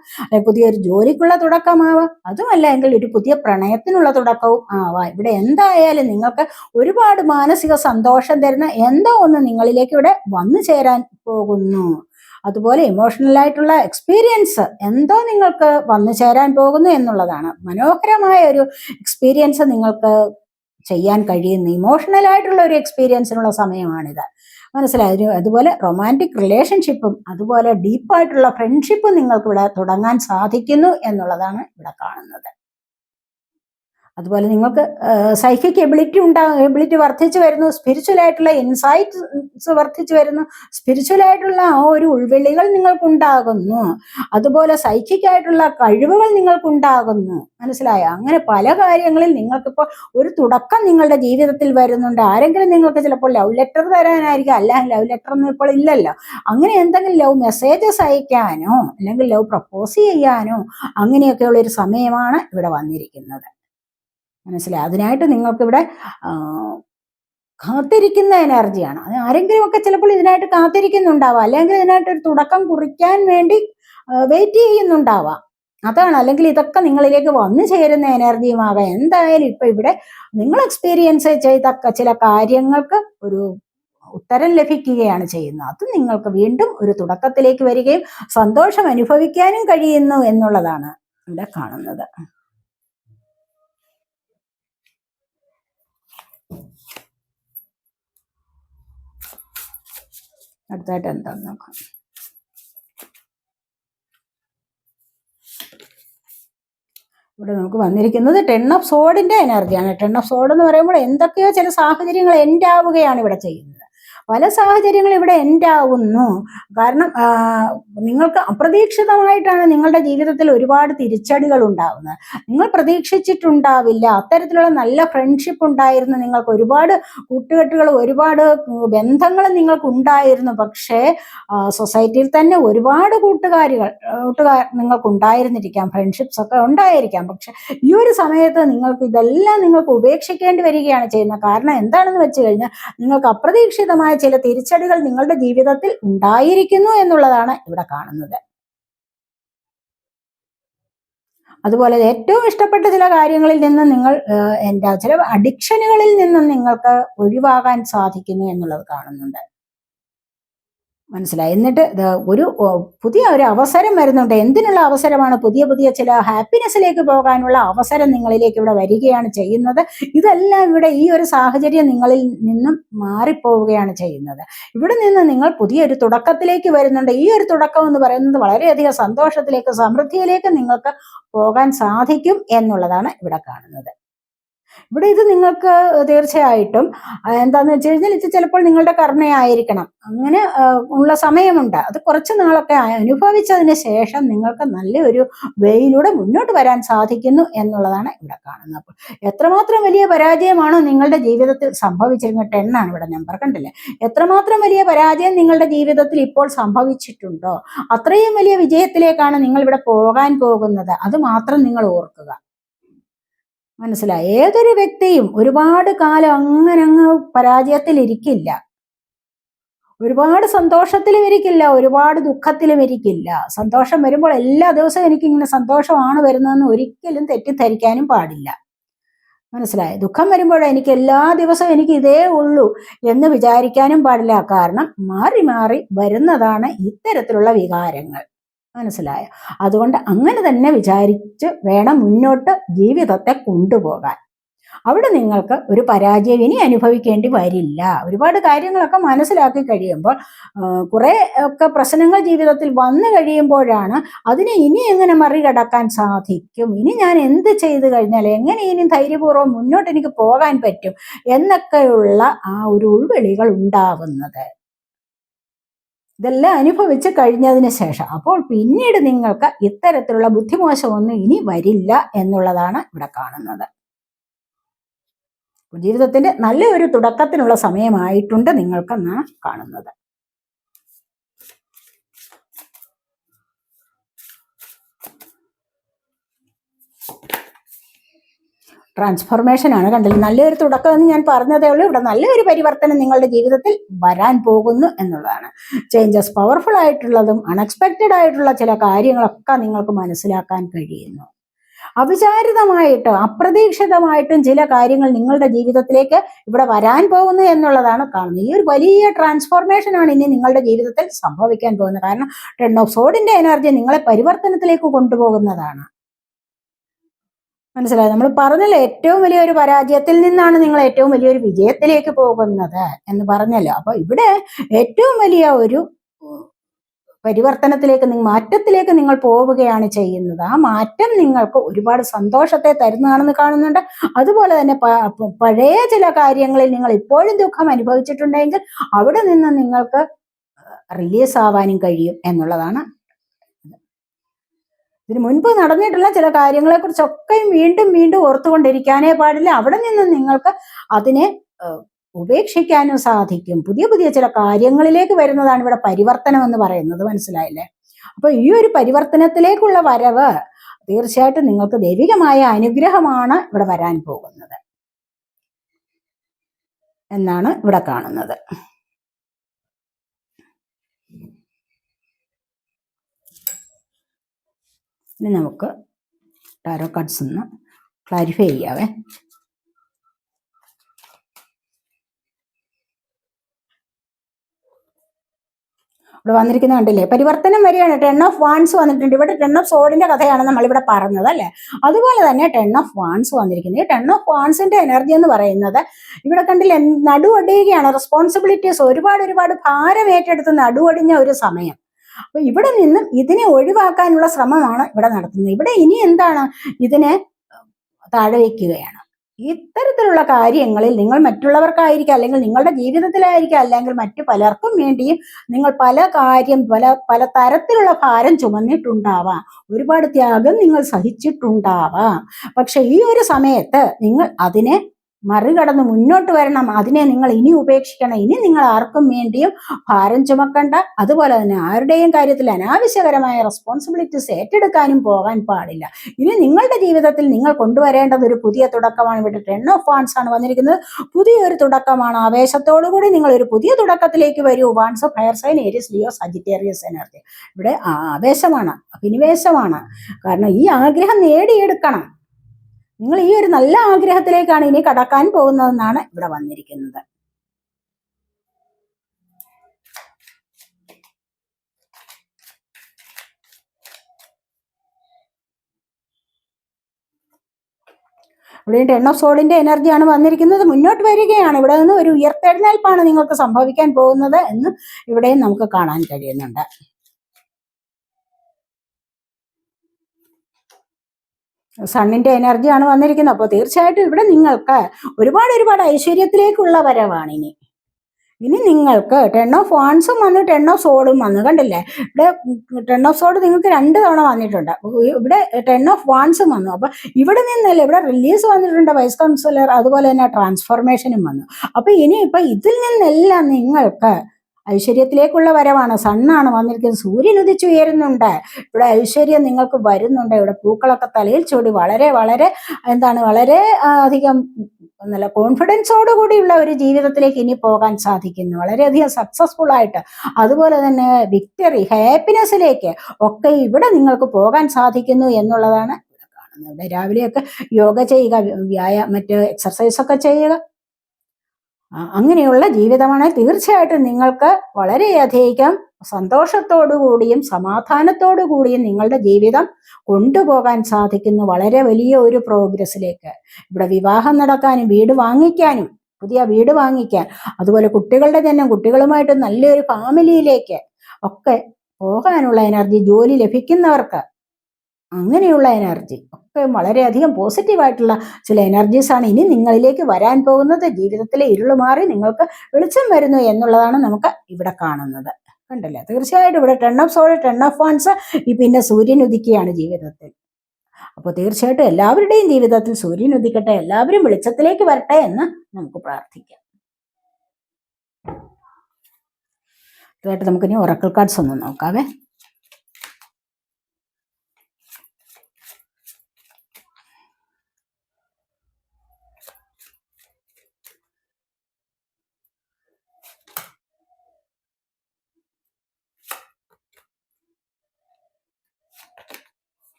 പുതിയൊരു ജോലിക്കുള്ള തുടക്കമാവാം. അതുമല്ല എങ്കിൽ ഒരു പുതിയ പ്രണയത്തിനുള്ള തുടക്കവും ആവാം. ഇവിടെ എന്തായാലും നിങ്ങൾക്ക് ഒരുപാട് മാനസിക സന്തോഷം തരുന്ന എന്തോ ഒന്ന് നിങ്ങളിലേക്ക് ഇവിടെ വന്നു ചേരാൻ പോകുന്നു. അതുപോലെ ഇമോഷണൽ ആയിട്ടുള്ള എക്സ്പീരിയൻസ് എന്തോ നിങ്ങൾക്ക് വന്നു ചേരാൻ പോകുന്നു എന്നുള്ളതാണ്. മനോഹരമായ ഒരു എക്സ്പീരിയൻസ് നിങ്ങൾക്ക് ചെയ്യാൻ കഴിയുന്ന ഇമോഷണൽ ആയിട്ടുള്ള ഒരു എക്സ്പീരിയൻസിനുള്ള സമയമാണിത്. മനസ്സിലായി? അതുപോലെ റൊമാന്റിക് റിലേഷൻഷിപ്പും അതുപോലെ ഡീപ്പായിട്ടുള്ള ഫ്രണ്ട്ഷിപ്പും നിങ്ങൾക്ക് ഇവിടെ തുടങ്ങാൻ സാധിക്കുന്നു എന്നുള്ളതാണ് ഇവിടെ കാണുന്നത്. അതുപോലെ നിങ്ങൾക്ക് സൈക്കിക് എബിലിറ്റി ഉണ്ടാ എബിലിറ്റി വർദ്ധിച്ചു വരുന്നു സ്പിരിച്വൽ ആയിട്ടുള്ള ഇൻസൈറ്റ്സ് വർദ്ധിച്ചു വരുന്നു സ്പിരിച്വൽ ആയിട്ടുള്ള ആ ഒരു ഉൾവിളികൾ നിങ്ങൾക്കുണ്ടാകുന്നു. അതുപോലെ സൈക്കിക് ആയിട്ടുള്ള കഴിവുകൾ നിങ്ങൾക്കുണ്ടാകുന്നു. മനസ്സിലായ? അങ്ങനെ പല കാര്യങ്ങളിൽ നിങ്ങൾക്കിപ്പോൾ ഒരു തുടക്കം നിങ്ങളുടെ ജീവിതത്തിൽ വരുന്നുണ്ട്. ആരെങ്കിലും നിങ്ങൾക്ക് ചിലപ്പോൾ ലവ് ലെറ്റർ തരാനായിരിക്കും. അല്ല ലവ് ലെറ്റർ ഒന്നും ഇപ്പോൾ ഇല്ലല്ലോ. അങ്ങനെ എന്തെങ്കിലും ലവ് മെസ്സേജസ് അയക്കാനോ അല്ലെങ്കിൽ ലവ് പ്രപ്പോസ് ചെയ്യാനോ അങ്ങനെയൊക്കെയുള്ള ഒരു സമയമാണ് ഇവിടെ വന്നിരിക്കുന്നത്. മനസ്സിലായി? അതിനായിട്ട് നിങ്ങൾക്കിവിടെ കാത്തിരിക്കുന്ന എനർജിയാണ്. അത് ആരെങ്കിലും ഒക്കെ ചിലപ്പോൾ ഇതിനായിട്ട് കാത്തിരിക്കുന്നുണ്ടാവാം. അല്ലെങ്കിൽ ഇതിനായിട്ട് ഒരു തുടക്കം കുറിക്കാൻ വേണ്ടി വെയിറ്റ് ചെയ്യുന്നുണ്ടാവാം. അതാണ്. അല്ലെങ്കിൽ ഇതൊക്കെ നിങ്ങളിലേക്ക് വന്നു ചേരുന്ന എനർജിയുമാകാം എന്തായാലും ഇപ്പൊ ഇവിടെ നിങ്ങൾ എക്സ്പീരിയൻസ് ചെയ്ത ചില കാര്യങ്ങൾക്ക് ഒരു ഉത്തരം ലഭിക്കുകയാണ് ചെയ്യുന്നത്. അത് നിങ്ങൾക്ക് വീണ്ടും ഒരു തുടക്കത്തിലേക്ക് വരികയും സന്തോഷം അനുഭവിക്കാനും കഴിയുന്നു എന്നുള്ളതാണ് ഇവിടെ കാണുന്നത്. അടുത്തായിട്ട് എന്താന്ന് നോക്കാം. ഇവിടെ നമുക്ക് വന്നിരിക്കുന്നത് ടെൻ ഓഫ് സോഡിന്റെ എനർജിയാണ് ടെൻ ഓഫ് സോഡ് എന്ന് പറയുമ്പോൾ എന്തൊക്കെയോ ചില സാഹചര്യങ്ങൾ എൻഡ് ആവുകയാണ് ഇവിടെ ചെയ്യുന്നത്. പല സാഹചര്യങ്ങൾ ഇവിടെ എൻഡാവുന്നു കാരണം നിങ്ങൾക്ക് അപ്രതീക്ഷിതമായിട്ടാണ് നിങ്ങളുടെ ജീവിതത്തിൽ ഒരുപാട് തിരിച്ചടികൾ ഉണ്ടാവുന്നത്. നിങ്ങൾ പ്രതീക്ഷിച്ചിട്ടുണ്ടാവില്ല. അത്തരത്തിലുള്ള നല്ല ഫ്രണ്ട്ഷിപ്പ് ഉണ്ടായിരുന്നു. നിങ്ങൾക്ക് ഒരുപാട് കൂട്ടുകെട്ടുകൾ ഒരുപാട് ബന്ധങ്ങൾ നിങ്ങൾക്ക് ഉണ്ടായിരുന്നു. പക്ഷേ സൊസൈറ്റിയിൽ തന്നെ ഒരുപാട് കൂട്ടുകാരികൾ കൂട്ടുകാർ നിങ്ങൾക്ക് ഉണ്ടായിരുന്നിരിക്കാം. ഫ്രണ്ട്ഷിപ്സ് ഒക്കെ ഉണ്ടായിരിക്കാം. പക്ഷെ ഈ ഒരു സമയത്ത് നിങ്ങൾക്ക് ഇതെല്ലാം നിങ്ങൾക്ക് ഉപേക്ഷിക്കേണ്ടി വരികയാണ് ചെയ്യുന്നത്. കാരണം എന്താണെന്ന് വെച്ച് കഴിഞ്ഞാൽ നിങ്ങൾക്ക് അപ്രതീക്ഷിതമായ ചില തിരിച്ചടികൾ നിങ്ങളുടെ ജീവിതത്തിൽ ഉണ്ടായിരിക്കുന്നു എന്നുള്ളതാണ് ഇവിടെ കാണുന്നത്. അതുപോലെ ഏറ്റവും ഇഷ്ടപ്പെട്ട ചില കാര്യങ്ങളിൽ നിന്ന് നിങ്ങൾ എന്താ ചില അഡിക്ഷനുകളിൽ നിന്നും നിങ്ങൾക്ക് ഒഴിവാകാൻ സാധിക്കുന്നു എന്നുള്ളത് കാണുന്നുണ്ട്. മനസ്സിലായി. എന്നിട്ട് ഒരു പുതിയ ഒരു അവസരം വരുന്നുണ്ട്. എന്തിനുള്ള അവസരമാണ്? പുതിയ പുതിയ ചില ഹാപ്പിനെസ്സിലേക്ക് പോകാനുള്ള അവസരം നിങ്ങളിലേക്ക് ഇവിടെ വരികയാണ് ചെയ്യുന്നത്. ഇതെല്ലാം ഇവിടെ ഈ ഒരു സാഹചര്യം നിങ്ങളിൽ നിന്നും മാറിപ്പോവുകയാണ് ചെയ്യുന്നത്. ഇവിടെ നിന്ന് നിങ്ങൾ പുതിയൊരു തുടക്കത്തിലേക്ക് വരുന്നുണ്ട്. ഈ ഒരു തുടക്കം എന്ന് പറയുന്നത് വളരെയധികം സന്തോഷത്തിലേക്ക് സമൃദ്ധിയിലേക്ക് നിങ്ങൾക്ക് പോകാൻ സാധിക്കും എന്നുള്ളതാണ് ഇവിടെ കാണുന്നത്. ഇവിടെ ഇത് നിങ്ങൾക്ക് തീർച്ചയായിട്ടും എന്താന്ന് വെച്ച് കഴിഞ്ഞാൽ ഇത് ചിലപ്പോൾ നിങ്ങളുടെ കർണയായിരിക്കണം. അങ്ങനെ ഉള്ള സമയമുണ്ട്. അത് കുറച്ച് നാളൊക്കെ അനുഭവിച്ചതിന് ശേഷം നിങ്ങൾക്ക് നല്ലൊരു വേയിലൂടെ മുന്നോട്ട് വരാൻ സാധിക്കുന്നു എന്നുള്ളതാണ് ഇവിടെ കാണുന്നത്. അപ്പോൾ എത്രമാത്രം വലിയ പരാജയമാണോ നിങ്ങളുടെ ജീവിതത്തിൽ സംഭവിച്ചിരുന്നത്? ടെണ്ണാണ് ഇവിടെ നമ്പർ കണ്ടില്ലേ? എത്രമാത്രം വലിയ പരാജയം നിങ്ങളുടെ ജീവിതത്തിൽ ഇപ്പോൾ സംഭവിച്ചിട്ടുണ്ടോ? അത്രയും വലിയ വിജയത്തിലേക്കാണ് നിങ്ങൾ ഇവിടെ പോകാൻ പോകുന്നത്. അത് മാത്രം നിങ്ങൾ ഓർക്കുക. മനസ്സിലായി. ഏതൊരു വ്യക്തിയും ഒരുപാട് കാലം അങ്ങനെ അങ്ങ് പരാജയത്തിൽ ഇരിക്കില്ല ഒരുപാട് സന്തോഷത്തിലും ഇരിക്കില്ല ഒരുപാട് ദുഃഖത്തിലും ഇരിക്കില്ല. സന്തോഷം വരുമ്പോൾ എല്ലാ ദിവസവും എനിക്ക് ഇങ്ങനെ സന്തോഷമാണ് വരുന്നതെന്ന് ഒരിക്കലും തെറ്റിദ്ധരിക്കാനും പാടില്ല. മനസ്സിലായി? ദുഃഖം വരുമ്പോൾ എനിക്ക് എല്ലാ ദിവസവും എനിക്ക് ഇതേ ഉള്ളൂ എന്ന് വിചാരിക്കാനും പാടില്ല. കാരണം മാറി മാറി വരുന്നതാണ് ഇത്തരത്തിലുള്ള വികാരങ്ങൾ. മനസ്സിലായ. അതുകൊണ്ട് അങ്ങനെ തന്നെ വിചാരിച്ച് വേണം മുന്നോട്ട് ജീവിതത്തെ കൊണ്ടുപോകാൻ. അവിടെ നിങ്ങൾക്ക് ഒരു പരാജയം ഇനി അനുഭവിക്കേണ്ടി വരില്ല. ഒരുപാട് കാര്യങ്ങളൊക്കെ മനസ്സിലാക്കി കഴിയുമ്പോൾ കുറേ ഒക്കെ പ്രശ്നങ്ങൾ ജീവിതത്തിൽ വന്നു കഴിയുമ്പോഴാണ് അതിനെ ഇനി എങ്ങനെ മറികടക്കാൻ സാധിക്കും? ഇനി ഞാൻ എന്ത് ചെയ്തു കഴിഞ്ഞാൽ എങ്ങനെ ഇനി ധൈര്യപൂർവം മുന്നോട്ട് എനിക്ക് പോകാൻ പറ്റും? എന്നൊക്കെയുള്ള ആ ഒരു ഉൾവിളികൾ ഉണ്ടാവുന്നത്. ഇതെല്ലാം അനുഭവിച്ച് കഴിഞ്ഞതിന് ശേഷം. അപ്പോൾ പിന്നീട് നിങ്ങൾക്ക് ഇത്തരത്തിലുള്ള ബുദ്ധിമോശമൊന്നും ഇനി വരില്ല എന്നുള്ളതാണ് ഇവിടെ കാണുന്നത്. ജീവിതത്തിന്റെ നല്ലൊരു തുടക്കത്തിനുള്ള സമയമായിട്ടുണ്ട് നിങ്ങൾക്കെന്നാണ് കാണുന്നത്. ട്രാൻസ്ഫോർമേഷൻ ആണ് കണ്ടത്. നല്ലൊരു തുടക്കം എന്ന് ഞാൻ പറഞ്ഞതേ ഉള്ളൂ. ഇവിടെ നല്ലൊരു പരിവർത്തനം നിങ്ങളുടെ ജീവിതത്തിൽ വരാൻ പോകുന്നു എന്നുള്ളതാണ്. ചേഞ്ചസ് പവർഫുൾ ആയിട്ടുള്ളതും അൺഎക്സ്പെക്റ്റഡ് ആയിട്ടുള്ള ചില കാര്യങ്ങളൊക്കെ നിങ്ങൾക്ക് മനസ്സിലാക്കാൻ കഴിയുന്നു. അവിചാരിതമായിട്ടും അപ്രതീക്ഷിതമായിട്ടും ചില കാര്യങ്ങൾ നിങ്ങളുടെ ജീവിതത്തിലേക്ക് ഇവിടെ വരാൻ പോകുന്നു എന്നുള്ളതാണ് കാണുന്നത്. ഈ ഒരു വലിയ ട്രാൻസ്ഫോർമേഷൻ ആണ് ഇനി നിങ്ങളുടെ ജീവിതത്തിൽ സംഭവിക്കാൻ പോകുന്നത്. കാരണം ടെൺ ഓഫ് സോഡിന്റെ എനർജി നിങ്ങളെ പരിവർത്തനത്തിലേക്ക് കൊണ്ടുപോകുന്നതാണ്. മനസ്സിലായി? നമ്മൾ പറഞ്ഞല്ലോ ഏറ്റവും വലിയൊരു പരാജയത്തിൽ നിന്നാണ് നിങ്ങൾ ഏറ്റവും വലിയൊരു വിജയത്തിലേക്ക് പോകുന്നത് എന്ന് പറഞ്ഞല്ലോ. അപ്പൊ ഇവിടെ ഏറ്റവും വലിയ ഒരു പരിവർത്തനത്തിലേക്ക് മാറ്റത്തിലേക്ക് നിങ്ങൾ പോവുകയാണ് ചെയ്യുന്നത്. ആ മാറ്റം നിങ്ങൾക്ക് ഒരുപാട് സന്തോഷത്തെ തരുന്നതാണെന്ന് കാണുന്നുണ്ട്. അതുപോലെ തന്നെ പഴയ ചില കാര്യങ്ങളിൽ നിങ്ങൾ ഇപ്പോഴും ദുഃഖം അനുഭവിച്ചിട്ടുണ്ടെങ്കിൽ അവിടെ നിന്ന് നിങ്ങൾക്ക് റിലീസ് ആവാനും കഴിയും എന്നുള്ളതാണ് ഇതിനു മുൻപ് നടന്നിട്ടുള്ള ചില കാര്യങ്ങളെ കുറിച്ചൊക്കെയും വീണ്ടും വീണ്ടും ഓർത്തുകൊണ്ടിരിക്കാനേ പാടില്ല. അവിടെ നിന്ന് നിങ്ങൾക്ക് അതിനെ ഉപേക്ഷിക്കാനും സാധിക്കും. പുതിയ പുതിയ ചില കാര്യങ്ങളിലേക്ക് വരുന്നതാണ് ഇവിടെ പരിവർത്തനം എന്ന് പറയുന്നത്. മനസ്സിലായില്ലേ? അപ്പൊ ഈ ഒരു പരിവർത്തനത്തിലേക്കുള്ള വരവ് തീർച്ചയായിട്ടും നിങ്ങൾക്ക് ദൈവികമായ അനുഗ്രഹമാണ് ഇവിടെ വരാൻ പോകുന്നത്. എന്നാണ് ഇവിടെ കാണുന്നത്. ഇനി നമുക്ക് ടാരോ കാർഡ്സ് ഒന്ന് ക്ലാരിഫൈ ചെയ്യാവേ. ഇവിടെ വന്നിരിക്കുന്ന കണ്ടില്ലേ പരിവർത്തനം വരികയാണ്. ടെൻ ഓഫ് വാൺസ് വന്നിട്ടുണ്ട്. ഇവിടെ ടെൻ ഓഫ് സോഡിന്റെ കഥയാണ് നമ്മൾ ഇവിടെ പറഞ്ഞത് അല്ലെ? അതുപോലെ തന്നെ ടെൻ ഓഫ് വാൺസ് വന്നിരിക്കുന്നത് ടെൻ ഓഫ് വാൺസിന്റെ എനർജി എന്ന് പറയുന്നത് ഇവിടെ കണ്ടില്ലേ നടുവടിയുകയാണ്. റെസ്പോൺസിബിലിറ്റീസ് ഒരുപാട് ഒരുപാട് ഭാരം ഏറ്റെടുത്ത് നടുവടിഞ്ഞ ഒരു സമയം. അപ്പൊ ഇവിടെ നിന്നും ഇതിനെ ഒഴിവാക്കാനുള്ള ശ്രമമാണ് ഇവിടെ നടത്തുന്നത്. ഇവിടെ ഇനി എന്താണ്? ഇതിനെ താഴെ വയ്ക്കുകയാണ് ഇത്തരത്തിലുള്ള കാര്യങ്ങളിൽ നിങ്ങൾ മറ്റുള്ളവർക്കായിരിക്കാം അല്ലെങ്കിൽ നിങ്ങളുടെ ജീവിതത്തിലായിരിക്കാം അല്ലെങ്കിൽ മറ്റു പലർക്കും വേണ്ടിയും നിങ്ങൾ പല കാര്യം പല പല തരത്തിലുള്ള ഭാരം ചുമന്നിട്ടുണ്ടാവാം. ഒരുപാട് ത്യാഗം നിങ്ങൾ സഹിച്ചിട്ടുണ്ടാവാം. പക്ഷെ ഈ ഒരു സമയത്ത് നിങ്ങൾ അതിനെ മറികടന്ന് മുന്നോട്ട് വരണം. അതിനെ നിങ്ങൾ ഇനി ഉപേക്ഷിക്കണം. ഇനി നിങ്ങൾ ആർക്കും വേണ്ടിയും ഭാരം ചുമക്കണ്ട. അതുപോലെ തന്നെ ആരുടെയും കാര്യത്തിൽ അനാവശ്യകരമായ റെസ്പോൺസിബിലിറ്റീസ് ഏറ്റെടുക്കാനും പോകാൻ പാടില്ല. ഇനി നിങ്ങളുടെ ജീവിതത്തിൽ നിങ്ങൾ കൊണ്ടുവരേണ്ടത് ഒരു പുതിയ തുടക്കമാണ്. ഇവിടെ ടെൻ ഓഫ് വാൻസ് ആണ് വന്നിരിക്കുന്നത്. പുതിയൊരു തുടക്കമാണ്. ആവേശത്തോടു കൂടി നിങ്ങൾ ഒരു പുതിയ തുടക്കത്തിലേക്ക് വരൂ. Wands of fire sign Aries Leo Sagittarius energy ഇവിടെ ആവേശമാണ്. അഭിനിവേശമാണ്. കാരണം ഈ ആഗ്രഹം നേടിയെടുക്കണം. നിങ്ങൾ ഈ ഒരു നല്ല ആഗ്രഹത്തിലേക്കാണ് ഇനി കടക്കാൻ പോകുന്നതെന്നാണ് ഇവിടെ വന്നിരിക്കുന്നത്. ഇവിടെ ടെൻ ഓഫ് സോളിന്റെ എനർജിയാണ് വന്നിരിക്കുന്നത്. മുന്നോട്ട് വരികയാണ്. ഇവിടെ നിന്ന് ഒരു ഉയർത്തെഴുന്നേൽപ്പാണ് നിങ്ങൾക്ക് സംഭവിക്കാൻ പോകുന്നത് എന്ന് ഇവിടെയും നമുക്ക് കാണാൻ കഴിയുന്നുണ്ട്. സണ്ണിന്റെ എനർജിയാണ് വന്നിരിക്കുന്നത്. അപ്പോൾ തീർച്ചയായിട്ടും ഇവിടെ നിങ്ങൾക്ക് ഒരുപാട് ഒരുപാട് ഐശ്വര്യത്തിലേക്കുള്ള വരവാണ് ഇനി. ഇനി നിങ്ങൾക്ക് ടെൺ ഓഫ് വാൺസും വന്നു ടെൺ ഓഫ് സോഡും വന്നു. കണ്ടില്ലേ? ഇവിടെ ടെൺ ഓഫ് സോഡ് നിങ്ങൾക്ക് രണ്ട് തവണ വന്നിട്ടുണ്ട്. ഇവിടെ ടെൺ ഓഫ് വാൺസും വന്നു. അപ്പൊ ഇവിടെ നിന്നല്ലേ ഇവിടെ റിലീസ് വന്നിട്ടുണ്ട് വൈസ് കൗൺസിലർ അതുപോലെ തന്നെ ട്രാൻസ്ഫോർമേഷനും വന്നു. അപ്പൊ ഇനി ഇപ്പൊ ഇതിൽ നിന്നെല്ലാം നിങ്ങൾക്ക് ഐശ്വര്യത്തിലേക്കുള്ള വരവാണ്. സണ്ണാണ് വന്നിരിക്കുന്നത്. സൂര്യൻ ഉദിച്ചുയരുന്നുണ്ട്. ഇവിടെ ഐശ്വര്യം നിങ്ങൾക്ക് വരുന്നുണ്ട്. ഇവിടെ പൂക്കളൊക്കെ തലയിൽ ചൂടി വളരെ വളരെ എന്താണ് വളരെ അധികം നല്ല കോൺഫിഡൻസോട് കൂടിയുള്ള ഒരു ജീവിതത്തിലേക്ക് ഇനി പോകാൻ സാധിക്കുന്നു. വളരെയധികം സക്സസ്ഫുൾ ആയിട്ട്. അതുപോലെ തന്നെ വിക്ടറി ഹാപ്പിനെസ്സിലേക്ക് ഒക്കെ ഇവിടെ നിങ്ങൾക്ക് പോകാൻ സാധിക്കുന്നു എന്നുള്ളതാണ് ഇവിടെ രാവിലെയൊക്കെ യോഗ ചെയ്യുക വ്യായാമം മറ്റ് എക്സർസൈസ് ഒക്കെ ചെയ്യുക. അങ്ങനെയുള്ള ജീവിതമാണ് തീർച്ചയായിട്ടും നിങ്ങൾക്ക് വളരെയധികം സന്തോഷത്തോടു കൂടിയും സമാധാനത്തോടു കൂടിയും നിങ്ങളുടെ ജീവിതം കൊണ്ടുപോകാൻ സാധിക്കുന്നു. വളരെ വലിയ ഒരു പ്രോഗ്രസ്സിലേക്ക്. ഇവിടെ വിവാഹം നടക്കാനും വീട് വാങ്ങിക്കാനും പുതിയ വീട് വാങ്ങിക്കാൻ അതുപോലെ കുട്ടികളുടെ തന്നെ കുട്ടികളുമായിട്ട് നല്ലൊരു ഫാമിലിയിലേക്ക് ഒക്കെ പോകാനുള്ള എനർജി ജോലി ലഭിക്കുന്നവർക്ക് അങ്ങനെയുള്ള എനർജി ഒക്കെ വളരെയധികം പോസിറ്റീവായിട്ടുള്ള ചില എനർജീസാണ് ഇനി നിങ്ങളിലേക്ക് വരാൻ പോകുന്നത്. ജീവിതത്തിലെ ഇരുൾ മാറി നിങ്ങൾക്ക് വെളിച്ചം വരുന്നു എന്നുള്ളതാണ് നമുക്ക് ഇവിടെ കാണുന്നത്. കണ്ടല്ലേ? തീർച്ചയായിട്ടും ഇവിടെ ten of swords ten of wands ഈ പിന്നെ സൂര്യൻ ഉദിക്കുകയാണ് ജീവിതത്തിൽ. അപ്പോൾ തീർച്ചയായിട്ടും എല്ലാവരുടെയും ജീവിതത്തിൽ സൂര്യൻ ഉദിക്കട്ടെ എല്ലാവരും വെളിച്ചത്തിലേക്ക് വരട്ടെ എന്ന് നമുക്ക് പ്രാർത്ഥിക്കാം. ഇതായിട്ട് നമുക്കിനി ഒറക്കൽ കാർഡ്സ് ഒന്ന് നോക്കാവേ.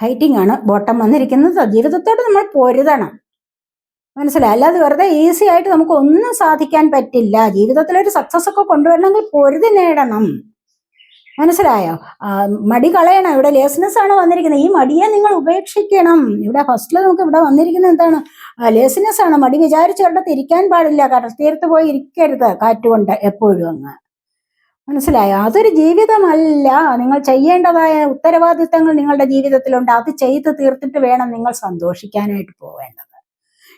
ഫൈറ്റിംഗ് ആണ്. ബോട്ടം വന്നിരിക്കുന്നത്. ജീവിതത്തോട് നമ്മൾ പൊരുതണം. മനസ്സിലായി? അല്ലാതെ വെറുതെ ഈസി ആയിട്ട് നമുക്ക് ഒന്നും സാധിക്കാൻ പറ്റില്ല. ജീവിതത്തിൽ ഒരു സക്സസ് ഒക്കെ കൊണ്ടുവരണമെങ്കിൽ പൊരുതി നേടണം. മനസ്സിലായോ? മടി കളയണം. ഇവിടെ ലേസ്നെസ് ആണ് വന്നിരിക്കുന്നത്. ഈ മടിയെ നിങ്ങൾ ഉപേക്ഷിക്കണം. ഇവിടെ ഫസ്റ്റിൽ നമുക്ക് ഇവിടെ വന്നിരിക്കുന്നത് എന്താണ്? ലേസ്നെസ് ആണ്. മടി വിചാരിച്ചവരുടെ തിരിക്കാൻ പാടില്ല. കടൽ തീർത്ത് പോയി ഇരിക്കരുത് കാറ്റുകൊണ്ട് എപ്പോഴും അങ്ങ്. മനസ്സിലായോ? അതൊരു ജീവിതമല്ല. നിങ്ങൾ ചെയ്യേണ്ടതായ ഉത്തരവാദിത്തങ്ങൾ നിങ്ങളുടെ ജീവിതത്തിലുണ്ട്. അത് ചെയ്ത് തീർത്തിട്ട് വേണം നിങ്ങൾ സന്തോഷിക്കാനായിട്ട് പോവേണ്ടത്.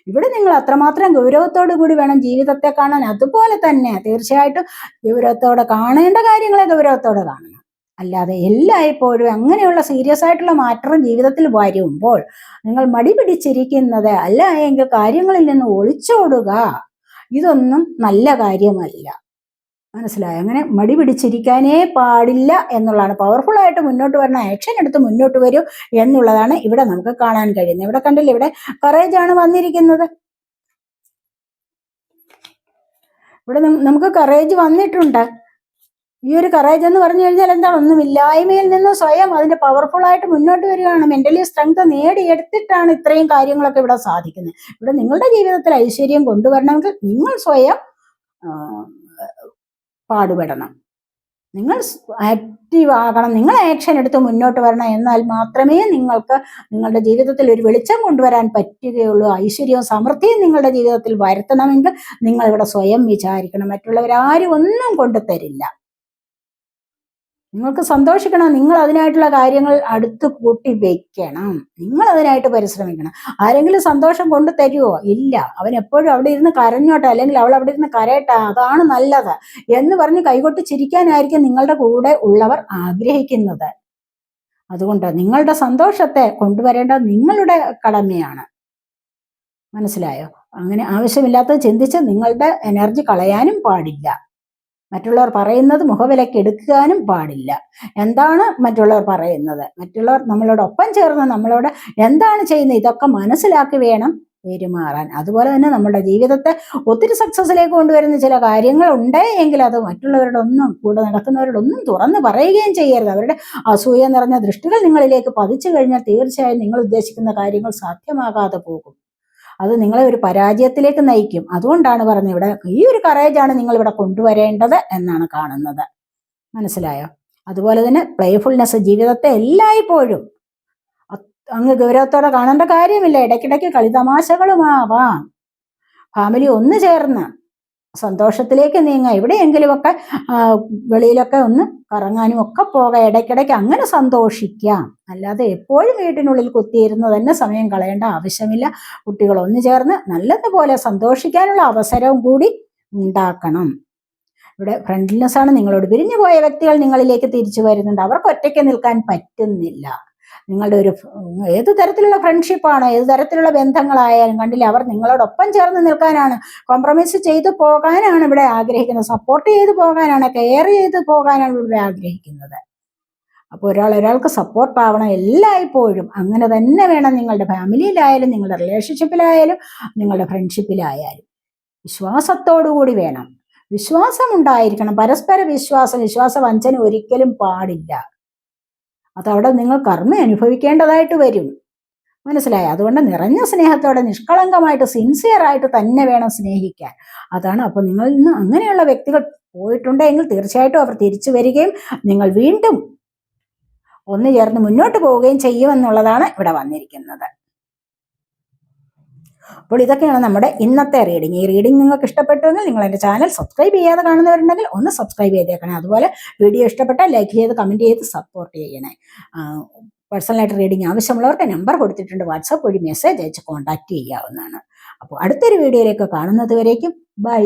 ഇവിടെ നിങ്ങൾ അത്രമാത്രം ഗൗരവത്തോടു കൂടി വേണം ജീവിതത്തെ കാണാൻ. അതുപോലെ തന്നെ തീർച്ചയായിട്ടും ഗൗരവത്തോടെ കാണേണ്ട കാര്യങ്ങളെ ഗൗരവത്തോടെ കാണണം. അല്ലാതെ എല്ലായ്പ്പോഴും അങ്ങനെയുള്ള സീരിയസ് ആയിട്ടുള്ള മാറ്റം ജീവിതത്തിൽ വരുമ്പോൾ നിങ്ങൾ മടി പിടിച്ചിരിക്കുന്നത് അല്ല എങ്കിൽ കാര്യങ്ങളിൽ നിന്ന് ഒളിച്ചോടുക. ഇതൊന്നും നല്ല കാര്യമല്ല. മനസ്സിലായോ. അങ്ങനെ മടി പിടിച്ചിരിക്കാനേ പാടില്ല എന്നുള്ളതാണ്. പവർഫുൾ ആയിട്ട് മുന്നോട്ട് വരണം ആക്ഷൻ എടുത്ത് മുന്നോട്ട് വരൂ എന്നുള്ളതാണ് ഇവിടെ നമുക്ക് കാണാൻ കഴിയുന്നത്. ഇവിടെ കണ്ടില്ലേ ഇവിടെ കറേജ് ആണ് വന്നിരിക്കുന്നത്. ഇവിടെ നമുക്ക് കറേജ് വന്നിട്ടുണ്ട്. ഈ ഒരു കറേജ് എന്ന് പറഞ്ഞു കഴിഞ്ഞാൽ എന്താണ്? ഒന്നുമില്ലായ്മയിൽ നിന്ന് സ്വയം അതിന്റെ പവർഫുൾ ആയിട്ട് മുന്നോട്ട് വരികയാണ്. മെന്റലി സ്ട്രെങ്ത് നേടിയെടുത്തിട്ടാണ് ഇത്രയും കാര്യങ്ങളൊക്കെ ഇവിടെ സാധിക്കുന്നത്. ഇവിടെ നിങ്ങളുടെ ജീവിതത്തിൽ ഐശ്വര്യം കൊണ്ടുവരണമെങ്കിൽ നിങ്ങൾ സ്വയം പാടുപെടണം. നിങ്ങൾ ആക്റ്റീവ് ആകണം. നിങ്ങൾ ആക്ഷൻ എടുത്ത് മുന്നോട്ട് വരണം എന്നാൽ മാത്രമേ നിങ്ങൾക്ക് നിങ്ങളുടെ ജീവിതത്തിൽ ഒരു വെളിച്ചം കൊണ്ടുവരാൻ പറ്റുകയുള്ളൂ. ഐശ്വര്യവും സമൃദ്ധിയും നിങ്ങളുടെ ജീവിതത്തിൽ വരുത്തണമെങ്കിൽ നിങ്ങൾ ഇവിടെ സ്വയം വിചാരിക്കണം. മറ്റുള്ളവരാരും ഒന്നും കൊണ്ടു തരില്ല നിങ്ങൾക്ക് സന്തോഷിക്കണം. നിങ്ങൾ അതിനായിട്ടുള്ള കാര്യങ്ങൾ അടുത്ത് കൂട്ടി വെക്കണം. നിങ്ങൾ അതിനായിട്ട് പരിശ്രമിക്കണം. ആരെങ്കിലും സന്തോഷം കൊണ്ടു തരുമോ ഇല്ല. അവൻ എപ്പോഴും അവിടെ ഇരുന്ന് കരഞ്ഞോട്ടെ. അല്ലെങ്കിൽ അവൾ അവിടെ ഇരുന്ന് കരയട്ടെ. അതാണ് നല്ലത്. എന്ന് പറഞ്ഞ് കൈകൊട്ടി ചിരിക്കാനായിരിക്കും നിങ്ങളുടെ കൂടെ ഉള്ളവർ ആഗ്രഹിക്കുന്നത്. അതുകൊണ്ട് നിങ്ങളുടെ സന്തോഷത്തെ കൊണ്ടുവരേണ്ട നിങ്ങളുടെ കടമയാണ്. മനസ്സിലായോ? അങ്ങനെ ആവശ്യമില്ലാത്തത് ചിന്തിച്ച് നിങ്ങളുടെ എനർജി കളയാനും പാടില്ല. മറ്റുള്ളവർ പറയുന്നത് മുഖവിലയ്ക്ക് എടുക്കാനും പാടില്ല. എന്താണ് മറ്റുള്ളവർ പറയുന്നത്? മറ്റുള്ളവർ നമ്മളോടൊപ്പം ചേർന്ന് നമ്മളോട് എന്താണ് ചെയ്യുന്നത്? ഇതൊക്കെ മനസ്സിലാക്കി വേണം പെരുമാറാൻ. അതുപോലെ തന്നെ നമ്മുടെ ജീവിതത്തെ ഒത്തിരി സക്സസ്സിലേക്ക് കൊണ്ടുവരുന്ന ചില കാര്യങ്ങൾ ഉണ്ട് എങ്കിൽ അത് മറ്റുള്ളവരുടെ ഒന്നും കൂടെ നടക്കുന്നവരോടൊന്നും തുറന്ന് പറയുകയും ചെയ്യരുത്. അവരുടെ അസൂയ നിറഞ്ഞ ദൃഷ്ടികൾ നിങ്ങളിലേക്ക് പതിച്ചു കഴിഞ്ഞാൽ തീർച്ചയായും നിങ്ങൾ ഉദ്ദേശിക്കുന്ന കാര്യങ്ങൾ സാധ്യമാകാതെ പോകും. അത് നിങ്ങളെ ഒരു പരാജയത്തിലേക്ക് നയിക്കും. അതുകൊണ്ടാണ് പറഞ്ഞത് ഇവിടെ ഈ ഒരു കറേജാണ് നിങ്ങൾ ഇവിടെ കൊണ്ടുവരേണ്ടത് എന്നാണ് കാണുന്നത്. മനസ്സിലായോ? അതുപോലെ തന്നെ പ്ലേഫുൾനെസ് ജീവിതത്തെ എല്ലായ്പ്പോഴും അങ്ങ് ഗൗരവത്തോടെ കാണേണ്ട കാര്യമില്ല. ഇടയ്ക്കിടയ്ക്ക് കളിതമാശകളുമാവാം. ഫാമിലി ഒന്ന് ചേർന്ന് സന്തോഷത്തിലേക്ക് നീങ്ങുക. എവിടെയെങ്കിലുമൊക്കെ വെളിയിലൊക്കെ ഒന്ന് കറങ്ങാനും ഒക്കെ പോകാം. ഇടയ്ക്കിടയ്ക്ക് അങ്ങനെ സന്തോഷിക്കാം. അല്ലാതെ എപ്പോഴും വീട്ടിനുള്ളിൽ കുത്തിയിരുന്ന് തന്നെ സമയം കളയേണ്ട ആവശ്യമില്ല. കുട്ടികൾ ഒന്ന് ചേർന്ന് നല്ലതുപോലെ സന്തോഷിക്കാനുള്ള അവസരവും കൂടി ഉണ്ടാക്കണം. ഇവിടെ ഫ്രണ്ട്ലിനെസ് ആണ് നിങ്ങളോട്. പിരിഞ്ഞു പോയ വ്യക്തികൾ നിങ്ങളിലേക്ക് തിരിച്ചു വരുന്നുണ്ട്. അവർക്ക് ഒറ്റയ്ക്ക് നിൽക്കാൻ പറ്റുന്നില്ല. നിങ്ങളുടെ ഒരു ഏത് തരത്തിലുള്ള ഫ്രണ്ട്ഷിപ്പാണ് ഏത് തരത്തിലുള്ള ബന്ധങ്ങളായാലും കണ്ടില്ല അവർ നിങ്ങളോടൊപ്പം ചേർന്ന് നിൽക്കാനാണ്. കോംപ്രമൈസ് ചെയ്ത് പോകാനാണ് ഇവിടെ ആഗ്രഹിക്കുന്നത്. സപ്പോർട്ട് ചെയ്ത് പോകാനാണ് കെയർ ചെയ്ത് പോകാനാണ് ഇവിടെ ആഗ്രഹിക്കുന്നത്. അപ്പോൾ ഒരാൾ ഒരാൾക്ക് സപ്പോർട്ട് ആവണം എല്ലായ്പ്പോഴും. അങ്ങനെ തന്നെ വേണം നിങ്ങളുടെ ഫാമിലിയിലായാലും നിങ്ങളുടെ റിലേഷൻഷിപ്പിലായാലും നിങ്ങളുടെ ഫ്രണ്ട്ഷിപ്പിലായാലും വിശ്വാസത്തോടു കൂടി വേണം. വിശ്വാസം ഉണ്ടായിരിക്കണം. പരസ്പര വിശ്വാസം വിശ്വാസ വഞ്ചന ഒരിക്കലും പാടില്ല. അതവിടെ നിങ്ങൾ കർമ്മ അനുഭവിക്കേണ്ടതായിട്ട് വരും. മനസ്സിലായി? അതുകൊണ്ട് നിറഞ്ഞ സ്നേഹത്തോടെ നിഷ്കളങ്കമായിട്ട് സിൻസിയർ ആയിട്ട് തന്നെ വേണം സ്നേഹിക്കാൻ. അതാണ് അപ്പോൾ നിങ്ങൾ ഇന്ന് അങ്ങനെയുള്ള വ്യക്തികൾ പോയിട്ടുണ്ടെങ്കിൽ തീർച്ചയായിട്ടും അവർ തിരിച്ചു വരികയും നിങ്ങൾ വീണ്ടും ഒന്നു ചേർന്ന് മുന്നോട്ട് പോവുകയും ചെയ്യുമെന്നുള്ളതാണ് ഇവിടെ വന്നിരിക്കുന്നത്. അപ്പോൾ ഇതൊക്കെയാണ് നമ്മുടെ ഇന്നത്തെ റീഡിങ് ഈ റീഡിംഗ് നിങ്ങൾക്ക് ഇഷ്ടപ്പെട്ടുവെങ്കിൽ നിങ്ങൾ എന്റെ ചാനൽ സബ്സ്ക്രൈബ് ചെയ്യാതെ കാണുന്നവരുണ്ടെങ്കിൽ ഒന്ന് സബ്സ്ക്രൈബ് ചെയ്തേക്കണേ. അതുപോലെ വീഡിയോ ഇഷ്ടപ്പെട്ടാൽ ലൈക്ക് ചെയ്ത് കമന്റ് ചെയ്ത് സപ്പോർട്ട് ചെയ്യണേ. പേഴ്സണലായിട്ട് റീഡിംഗ് ആവശ്യമുള്ളവർക്ക് നമ്പർ കൊടുത്തിട്ടുണ്ട്. വാട്സാപ്പ് വഴി മെസ്സേജ് അയച്ച് കോൺടാക്ട് ചെയ്യാവുന്നതാണ്. അപ്പോൾ അടുത്തൊരു വീഡിയോയിലേക്ക് കാണുന്നത് വരേക്കും. ബൈ